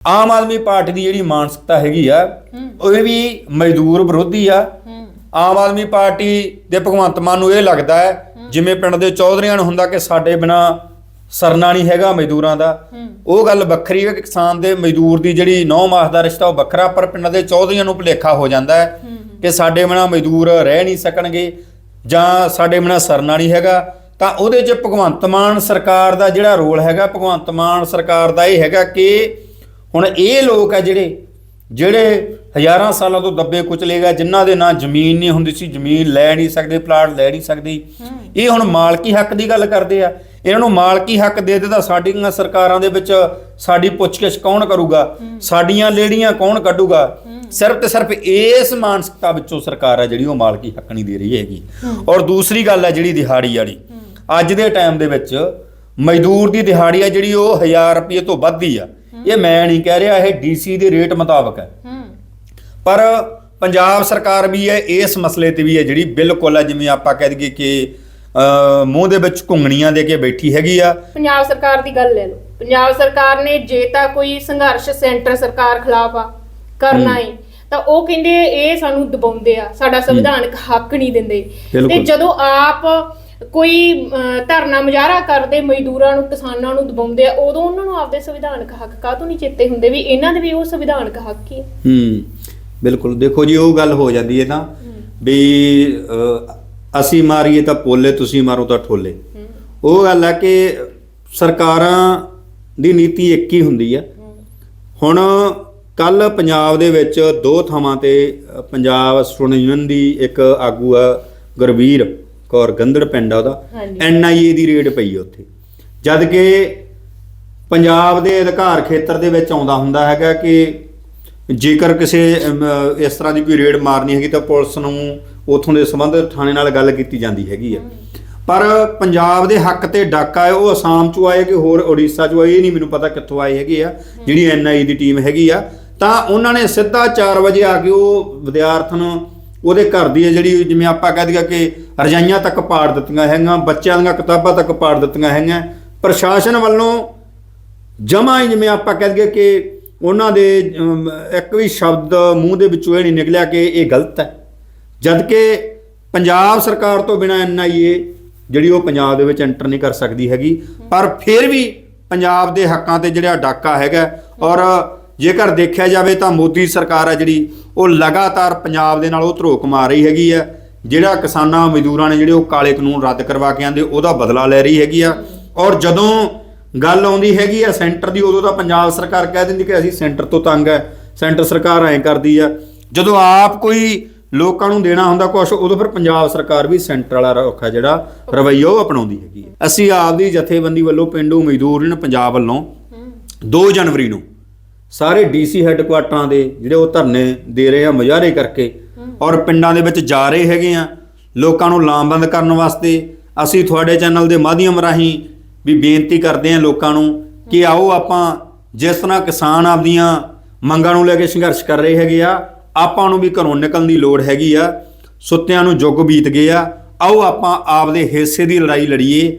Aam Aadmi party ਦੀ ਜਿਹੜੀ ਮਾਨਸਿਕਤਾ ਹੈਗੀ ਆ ਉਹ ਵੀ ਮਜ਼ਦੂਰ ਵਿਰੋਧੀ ਆ। ਆਮ ਆਦਮੀ ਪਾਰਟੀ ਦੇ ਭਗਵੰਤ ਮਾਨ ਨੂੰ ਇਹ ਲੱਗਦਾ ਹੈ ਜਿਵੇਂ ਪਿੰਡ ਦੇ ਚੌਧਰੀਆਂ ਨੂੰ ਹੁੰਦਾ ਕਿ ਸਾਡੇ ਬਿਨਾ ਸਰਨਾ ਨਹੀਂ ਹੈਗਾ ਮਜ਼ਦੂਰਾਂ ਦਾ। ਉਹ ਗੱਲ ਵੱਖਰੀ ਹੈ ਕਿ ਕਿਸਾਨ ਦੇ ਮਜ਼ਦੂਰ ਦੀ ਜਿਹੜੀ 9 ਮਾਸ ਦਾ ਰਿਸ਼ਤਾ ਉਹ ਵੱਖਰਾ ਪਰ ਪਿੰਡ ਦੇ ਚੌਧਰੀਆਂ ਨੂੰ ਭੁਲੇਖਾ ਹੋ ਜਾਂਦਾ ਹੈ। ਕਿ ਸਾਡੇ ਬਿਨਾ ਮਜ਼ਦੂਰ ਰਹਿ ਨਹੀਂ ਸਕਣਗੇ ਜਾਂ ਸਾਡੇ ਬਿਨਾ ਸਰਨਾ ਨਹੀਂ ਹੈਗਾ। ਤਾਂ ਉਹਦੇ 'ਚ ਭਗਵੰਤ ਮਾਨ ਸਰਕਾਰ ਦਾ ਜਿਹੜਾ ਰੋਲ ਹੈਗਾ ਭਗਵੰਤ ਮਾਨ ਸਰਕਾਰ ਦਾ ਇਹ ਹੈਗਾ ਕਿ ਹੁਣ ਇਹ ਲੋਕ ਆ ਜਿਹੜੇ ਜਿਹੜੇ ਹਜ਼ਾਰਾਂ ਸਾਲਾਂ ਤੋਂ ਦੱਬੇ ਕੁਚਲੇ ਗਏ ਜਿਨ੍ਹਾਂ ਦੇ ਨਾਂ ਜ਼ਮੀਨ ਨਹੀਂ ਹੁੰਦੀ ਸੀ, ਜ਼ਮੀਨ ਲੈ ਨਹੀਂ ਸਕਦੇ, ਪਲਾਟ ਲੈ ਨਹੀਂ ਸਕਦੇ। ਇਹ ਹੁਣ ਮਾਲਕੀ ਹੱਕ ਦੀ ਗੱਲ ਕਰਦੇ ਆ। ਇਹਨਾਂ ਨੂੰ ਮਾਲਕੀ ਹੱਕ ਦੇ ਦਿੱਤਾ, ਸਾਡੀਆਂ ਸਰਕਾਰਾਂ ਦੇ ਵਿੱਚ ਸਾਡੀ ਪੁੱਛਗਿੱਛ ਕੌਣ ਕਰੂਗਾ? ਸਾਡੀਆਂ ਲੇੜੀਆਂ ਕੌਣ ਕੱਢੂਗਾ? ਸਿਰਫ ਤੇ ਸਿਰਫ ਇਸ ਮਾਨਸਿਕਤਾ ਵਿੱਚੋਂ ਸਰਕਾਰ ਆ ਜਿਹੜੀ ਉਹ ਮਾਲਕੀ ਹੱਕ ਨਹੀਂ ਦੇ ਰਹੀ ਹੈਗੀ। ਔਰ ਦੂਸਰੀ ਗੱਲ ਹੈ ਜਿਹੜੀ ਦਿਹਾੜੀ ਵਾਲੀ। ਅੱਜ ਦੇ ਟਾਈਮ ਦੇ ਵਿੱਚ ਮਜ਼ਦੂਰ ਦੀ ਦਿਹਾੜੀ ਆ ਜਿਹੜੀ ਉਹ 1000 ਰੁਪਏ ਤੋਂ ਵੱਧ ਹੀ ਆ। ਇਹ ਮੈਂ ਨਹੀਂ ਕਹਿ ਰਿਹਾ ਇਹ ਡੀਸੀ ਦੇ ਰੇਟ ਮੁਤਾਬਕ ਹੈ। ਪਰ ਪੰਜਾਬ ਸਰਕਾਰ ਵੀ ਹੈ ਇਸ ਮਸਲੇ ਤੇ ਵੀ ਹੈ ਜਿਹੜੀ ਬਿਲਕੁਲ ਹੈ ਜਿਵੇਂ ਆਪਾਂ ਕਹਿ ਦਈਏ ਕਿ ਮੂੰਹ ਦੇ ਵਿੱਚ ਘੁੰਗਣੀਆਂ ਦੇ ਕੇ ਬੈਠੀ ਹੈਗੀ ਆ। ਪੰਜਾਬ ਸਰਕਾਰ ਦੀ ਗੱਲ ਲੈ ਲਓ। ਪੰਜਾਬ ਸਰਕਾਰ ਨੇ ਜੇ ਤਾਂ ਕੋਈ ਸੰਘਰਸ਼ ਸੈਂਟਰ ਸਰਕਾਰ ਖਿਲਾਫ ਆ ਕਰਨਾ ਹੈ। ਤਾਂ ਉਹ ਕਹਿੰਦੇ ਇਹ ਸਾਨੂੰ ਦਬਾਉਂਦੇ ਆ। ਸਾਡਾ ਸੰਵਿਧਾਨਕ ਹੱਕ ਨਹੀਂ ਦਿੰਦੇ। ਤੇ। ਜਦੋਂ ਆਪ ਕੋਈ ਧਰਨਾ ਮੁਜ਼ਾਹਰਾ ਕਰਦੇ ਮਜ਼ਦੂਰਾਂ ਨੂੰ ਕਿਸਾਨਾਂ ਨੂੰ ਦਬਾਉਂਦੇ ਆ ਉਦੋਂ ਉਹਨਾਂ ਨੂੰ ਆਪਦੇ ਸੰਵਿਧਾਨਕ ਹੱਕ ਕਾਹਤੋਂ ਨਹੀਂ ਚੇਤੇ ਹੁੰਦੇ ਵੀ ਇਹਨਾਂ ਦੇ ਵੀ ਉਹ ਸੰਵਿਧਾਨਕ ਹੱਕ ਹੀ ਆ। ਹੂੰ ਬਿਲਕੁਲ। ਦੇਖੋ ਜੀ ਉਹ ਗੱਲ ਹੋ ਜਾਂਦੀ ਹੈ ਤਾਂ ਵੀ ਅਸੀਂ ਮਾਰੀਏ ਤਾਂ ਪੋਲੇ ਤੁਸੀਂ ਮਾਰੋ ਤਾਂ ਠੋਲੇ। ਉਹ ਗੱਲ ਹੈ ਕਿ ਸਰਕਾਰਾਂ ਦੀ ਨੀਤੀ ਇੱਕ ਹੀ ਹੁੰਦੀ ਆ। ਹੁਣ ਕੱਲ ਪੰਜਾਬ ਦੇ ਵਿੱਚ ਦੋ ਥਾਵਾਂ ਤੇ ਪੰਜਾਬ ਸਟੂਡੈਂਟ ਯੂਨੀਅਨ ਦੀ ਇੱਕ ਆਗੂ ਆ ਗੁਰਵੀਰ। ਕੌਰ ਗੰਦੜ ਪਿੰਡ ਆ ਉਹਦਾ। ਐਨਆਈਏ ਦੀ ਰੇਡ ਪਈ ਆ ਉੱਥੇ। ਜਦ ਕਿ ਪੰਜਾਬ ਦੇ ਅਧਿਕਾਰ ਖੇਤਰ ਦੇ ਵਿੱਚ ਆਉਂਦਾ ਹੁੰਦਾ ਹੈਗਾ ਕਿ ਜੇਕਰ ਕਿਸੇ ਇਸ ਤਰ੍ਹਾਂ ਦੀ ਕੋਈ ਰੇਡ ਮਾਰਨੀ ਹੈਗੀ ਤਾਂ ਪੁਲਿਸ ਨੂੰ ਉਥੋਂ ਦੇ ਸੰਬੰਧਿਤ ਥਾਣੇ ਨਾਲ ਗੱਲ ਕੀਤੀ ਜਾਂਦੀ ਹੈਗੀ ਆ। ਪਰ ਪੰਜਾਬ ਦੇ ਹੱਕ ਤੇ ਡਾਕਾ ਹੈ ਉਹ ਅਸਾਮ ਚੋਂ ਆਏ ਕਿ ਹੋਰ ਉੜੀਸਾ ਚੋਂ ਆਏ ਇਹ ਨਹੀਂ ਮੈਨੂੰ ਪਤਾ ਕਿੱਥੋਂ ਆਏ ਹੈਗੇ ਆ ਜਿਹੜੀ ਐਨਆਈ ਦੀ ਟੀਮ ਹੈਗੀ ਆ। ਤਾਂ ਉਹਨਾਂ ਨੇ ਸਿੱਧਾ 4 ਵਜੇ ਆ ਕੇ ਉਹ ਵਿਦਿਆਰਥਣ ਉਹਦੇ ਘਰ ਦੀ ਹੈ ਜਿਹੜੀ ਜਿਵੇਂ ਆਪਾਂ ਕਹਿ ਦਈਏ ਕਿ ਰਜਾਈਆਂ ਤੱਕ ਪਾੜ ਦਿੱਤੀਆਂ ਹੈਗੀਆਂ, ਬੱਚਿਆਂ ਦੀਆਂ ਕਿਤਾਬਾਂ ਤੱਕ ਪਾੜ ਦਿੱਤੀਆਂ ਹੈਗੀਆਂ, ਪ੍ਰਸ਼ਾਸਨ ਵੱਲੋਂ ਜਮਾ ਜਿਵੇਂ ਆਪਾਂ ਕਹਿ ਦਈਏ ਕਿ ਉਹਨਾਂ ਦੇ ਇੱਕ ਵੀ ਸ਼ਬਦ ਮੂੰਹ ਦੇ ਵਿੱਚੋਂ ਇਹ ਨਹੀਂ ਨਿਕਲਿਆ ਕਿ ਇਹ ਗਲਤ ਹੈ। ਜਦ ਕਿ ਪੰਜਾਬ ਸਰਕਾਰ ਤੋਂ ਬਿਨਾ ਐਨਆਈਏ ਜਿਹੜੀ ਉਹ ਪੰਜਾਬ ਦੇ ਵਿੱਚ ਐਂਟਰ ਨਹੀਂ ਕਰ ਸਕਦੀ ਹੈਗੀ, ਪਰ ਫਿਰ ਵੀ ਪੰਜਾਬ ਦੇ ਹੱਕਾਂ ਤੇ ਜਿਹੜਾ ਡਾਕਾ ਹੈਗਾ ਔਰ ਜੇਕਰ ਦੇਖਿਆ ਜਾਵੇ ਤਾਂ ਮੋਦੀ ਸਰਕਾਰ ਹੈ ਜਿਹੜੀ ਉਹ ਲਗਾਤਾਰ ਪੰਜਾਬ ਦੇ ਨਾਲ ਉਹ ਧਰੋਕ ਮਾਰ ਰਹੀ ਹੈਗੀ ਆ ਜਿਹੜਾ ਕਿਸਾਨਾਂ ਮਜ਼ਦੂਰਾਂ ਨੇ ਜਿਹੜੇ ਉਹ ਕਾਲੇ ਕਾਨੂੰਨ ਰੱਦ ਕਰਵਾ ਕੇ ਆਂਦੇ ਉਹਦਾ ਬਦਲਾ ਲੈ ਰਹੀ ਹੈਗੀ ਆ। ਔਰ ਜਦੋਂ ਗੱਲ ਆਉਂਦੀ ਹੈਗੀ ਆ ਸੈਂਟਰ ਦੀ ਉਦੋਂ ਤਾਂ ਪੰਜਾਬ ਸਰਕਾਰ ਕਹਿ ਦਿੰਦੀ ਕਿ ਅਸੀਂ ਸੈਂਟਰ ਤੋਂ ਤੰਗ ਹੈ ਸੈਂਟਰ ਸਰਕਾਰ ਐਂ ਕਰਦੀ ਆ। ਜਦੋਂ ਆਪ ਕੋਈ ਲੋਕਾਂ ਨੂੰ ਦੇਣਾ ਹੁੰਦਾ ਕੁਛ ਉਦੋਂ ਫਿਰ ਪੰਜਾਬ ਸਰਕਾਰ ਵੀ ਸੈਂਟਰ ਵਾਲਾ ਰੁੱਖ ਹੈ ਜਿਹੜਾ ਰਵੱਈਆ ਉਹ ਅਪਣਾਉਂਦੀ ਹੈਗੀ ਅਸੀਂ ਆਪਦੀ ਜਥੇਬੰਦੀ ਵੱਲੋਂ ਪਿੰਡੂ ਮਜ਼ਦੂਰ ਯੂਨੀਅਨ ਪੰਜਾਬ ਵੱਲੋਂ 2 ਜਨਵਰੀ ਨੂੰ ਸਾਰੇ ਡੀਸੀ ਹੈੱਡਕੁਆਟਰਾਂ ਦੇ ਜਿਹੜੇ ਉਹ ਧਰਨੇ ਦੇ ਰਹੇ ਆ ਮੁਜ਼ਾਹਰੇ ਕਰਕੇ ਔਰ ਪਿੰਡਾਂ ਦੇ ਵਿੱਚ ਜਾ ਰਹੇ ਹੈਗੇ ਆ ਲੋਕਾਂ ਨੂੰ ਲਾਮਬੰਦ ਕਰਨ ਵਾਸਤੇ ਅਸੀਂ ਤੁਹਾਡੇ ਚੈਨਲ ਦੇ ਮਾਧਿਅਮ ਰਾਹੀਂ ਵੀ ਬੇਨਤੀ ਕਰਦੇ ਆ ਲੋਕਾਂ ਨੂੰ ਕਿ ਆਓ ਆਪਾਂ ਜਿਸ ਤਰ੍ਹਾਂ ਕਿਸਾਨ ਆਪਦੀਆਂ ਮੰਗਾਂ ਨੂੰ ਲੈ ਕੇ ਸੰਘਰਸ਼ ਕਰ ਰਹੇ ਹੈਗੇ ਆ ਆਪਾਂ ਨੂੰ ਵੀ ਘਰੋਂ ਨਿਕਲਣ ਦੀ ਲੋੜ ਹੈਗੀ ਆ ਸੁੱਤਿਆਂ ਨੂੰ ਜੁਗ ਬੀਤ ਗਏ ਆ ਆਓ ਆਪਾਂ ਆਪਦੇ ਹਿੱਸੇ ਦੀ ਲੜਾਈ ਲੜੀਏ